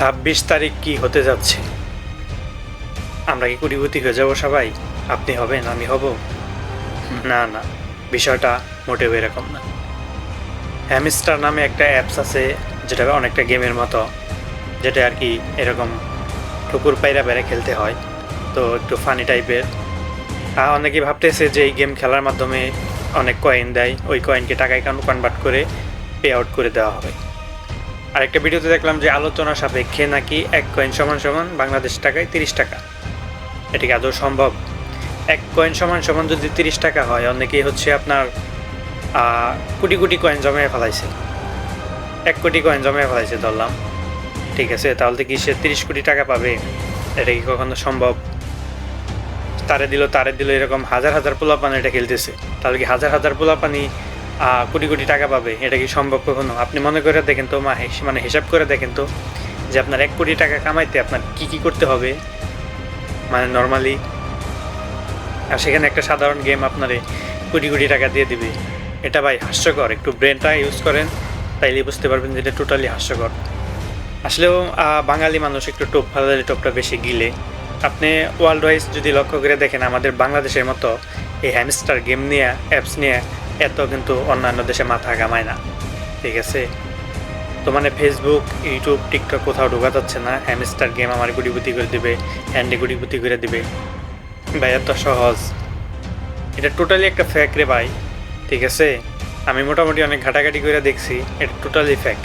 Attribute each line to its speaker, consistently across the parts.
Speaker 1: ছাব্বিশ তারিখ কি হতে যাচ্ছে? আমরা কি কোটিপতি হয়ে যাব সবাই? আপনি হবেন, আমি হব। না না, বিষয়টা মোটেও এরকম না। হ্যামিস্টার নামে একটা অ্যাপস আছে, যেটা অনেকটা গেমের মতো, যেটা আর কি এরকম ঠুকুর পায়রা বেড়ে খেলতে হয়, তো একটু ফানি টাইপের আর অনেকে ভাবতেছে যে এই গেম খেলার মাধ্যমে অনেক কয়েন দেয়, ওই কয়েনকে টাকায় কনভার্ট করে পে আউট করে দেওয়া হবে। আরেকটা ভিডিওতে দেখলাম যে আলোচনা সাপেক্ষে নাকি এক কয়েন সমান সমান বাংলাদেশ টাকায় তিরিশ টাকা। এটি কি আদৌ সম্ভব? এক কয়েন সমান সমান যদি তিরিশ টাকা হয়, অনেকেই হচ্ছে আপনার কোটি কোটি কয়েন জমে ফেলাইছে। এক কোটি কয়েন জমে ফেলাইছে ধরলাম। ঠিক আছে, তাহলে কি সে তিরিশ কোটি টাকা পাবে? এটা কি কখনো সম্ভব? তারে দিল তারে দিল, এরকম হাজার হাজার পোলাপানি এটা খেলতেছে। তাহলে কি হাজার হাজার পোলাপানি কোটি কোটি টাকা পাবে, এটা কি সম্ভব কখনো? আপনি মনে করে দেখেন তো মানে হিসাব করে দেখেন তো, যে আপনার এক কোটি টাকা কামাইতে আপনার কি কি করতে হবে? মানে নর্মালি আর সেখানে একটা সাধারণ গেম আপনারে কোটি কোটি টাকা দিয়ে দিবে। এটা ভাই হাস্যকর, একটু ব্রেনটা ইউজ করেন তাইলে বুঝতে পারবেন যে এটা টোটালি হাস্যকর। আসলেও বাঙালি মানুষ একটু টোপ ফালালে টোপটা বেশি গিলে। আপনি ওয়ার্ল্ড ওয়াইজ যদি লক্ষ্য করে দেখেন, আমাদের বাংলাদেশের মতো এই হ্যামস্টার গেম নিয়ে অ্যাপস নিয়ে এত কিন্তু অন্যান্য দেশে মাথা কামায় না। ঠিক আছে? তো মানে ফেসবুক ইউটিউব টিকটক কোথাও ঢোকা যাচ্ছে না। হ্যামস্টার গেম আমার গুটিগুটি করে দিবে হ্যান্ডে গুটিগুটি করে দিবে। ভাই এত সহজ। এটা টোটালি একটা ফ্যাক রে ভাই। ঠিক আছে? আমি মোটামুটি অনেক ঘাটাঘাটি করে দেখছি, এটা টোটালি ফ্যাক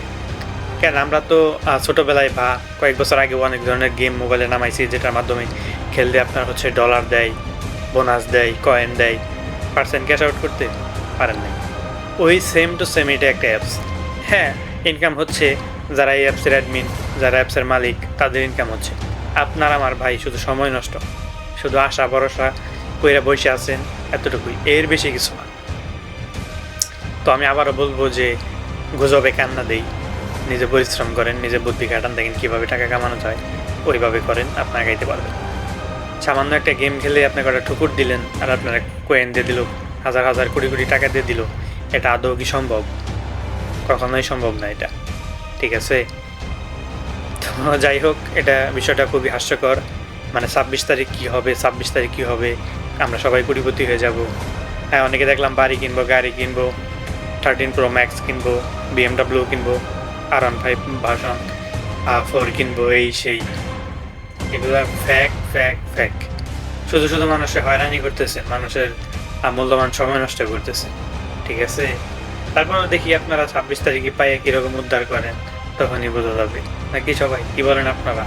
Speaker 1: কেন, আমরা তো ছোটবেলায় বা কয়েক বছর আগে অনেক ধরনের গেম মোবাইলে নামাইছি, যেটার মাধ্যমে খেলতে আপনার হচ্ছে ডলার দেয় বোনাস দেয় কয়েন দেয়। পার্সেন্ট ক্যাশ আউট করতে? পারেন নাই। ওই সেম টু সেম এটা একটা অ্যাপস হ্যাঁ ইনকাম হচ্ছে যারা এই অ্যাপসের অ্যাডমিন যারা অ্যাপসের মালিক, তাদের ইনকাম হচ্ছে। আপনার আমার ভাই শুধু সময় নষ্ট। শুধু আশা, ভরসা কইরা বসে আছেন এতটুকুই। এর বেশি কিছু না। তো আমি আবারও বলব যে গুজবে কান্না দেই। নিজে পরিশ্রম করেন, নিজে বুদ্ধি কাটান, দেখেন কীভাবে টাকা কামানো যায়। ওইভাবে করেন, আপনার গাইতে পারবেন। সামান্য একটা গেম খেলে আপনাকে একটা ঠুকুর দিলেন, আর আপনারা কোয়েন দিয়ে দিল। হাজার হাজার কোটি কোটি টাকা দিয়ে দিল, এটা আদৌ কি সম্ভব? কখনোই সম্ভব না এটা, ঠিক আছে? তো যাই হোক, এটা বিষয়টা খুবই হাস্যকর। মানে ছাব্বিশ তারিখ কী হবে, ছাব্বিশ তারিখ কী হবে, আমরা সবাই কোটিপতি হয়ে যাব। হ্যাঁ অনেকে দেখলাম বাড়ি কিনবো, গাড়ি কিনবো থার্টিন প্রো ম্যাক্স কিনবো বিএমডাব্লিউ কিনবো R one five version four কিনবো, এই সেই। এগুলো ফ্যাক ফ্যাক ফ্যাক শুধু শুধু মানুষের হয়রানি করতেছে, মানুষের মূল্যবান সময় নষ্ট করতেছে। ঠিক আছে? তারপর দেখি আপনারা ছাব্বিশ তারিখে পায়ে কীরকম উদ্ধার করেন, তখনই বোঝা যাবে। নাকি সবাই? কি বলেন আপনারা?